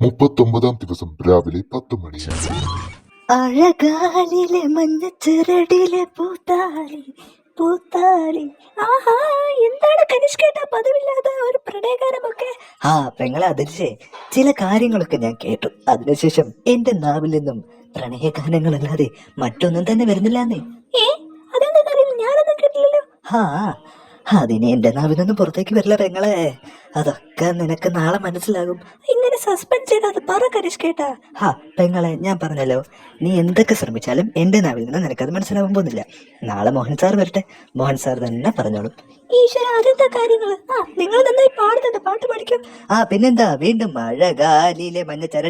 മുപ്പത്തൊമ്പതാം ദിവസം രാവിലെ പത്ത് മണി. അഴകാലിലെ മഞ്ഞച്ചിരടിലെ പൂത്താലി പൂത്താലി. ആഹാ എന്താണ് കനിഷ്കേട്ട പതിവില്ലാതെ ഒരു പ്രണയകാരമൊക്കെ ആ പെങ്ങളെ അതിരിച്ചേ ചില കാര്യങ്ങളൊക്കെ ഞാൻ കേട്ടു. അതിനുശേഷം എന്റെ നാവിൽ നിന്നും പ്രണയഗാനങ്ങളല്ലാതെ മറ്റൊന്നും തന്നെ വരുന്നില്ലാന്നേ. ഏ? അതെന്താ കാര്യം ഞാനൊന്നും കേട്ടില്ലല്ലോ. ഹാ അതിനെ എന്റെ നാവിനൊന്നും പുറത്തേക്ക് വരില്ല പെങ്ങളെ. അതൊക്കെ നിനക്ക് നാളെ മനസ്സിലാകും. ഇങ്ങനെ സസ്പെൻഡ് ചെയ്താൽ പറ കനിഷ്കേട്ടാ ഹാ പെങ്ങളെ ഞാൻ പറഞ്ഞല്ലോ. നീ എന്തൊക്കെ ശ്രമിച്ചാലും എന്റെ നാവിൽ നിന്ന് നിനക്കത് മനസ്സിലാവാൻ പോകുന്നില്ല. നാളെ മോഹൻ സാർ വരട്ടെ. മോഹൻ സാർ തന്നെ പറഞ്ഞോളും. ഈശ്വര അതെന്താ കാര്യങ്ങൾ ആ നിങ്ങൾ നന്നായി പാടുന്നുണ്ട്. പാട്ട് പഠിക്കും. ആ പിന്നെന്താ? വീണ്ടും മഴ ഗാലിയിലെ മഞ്ഞ ചര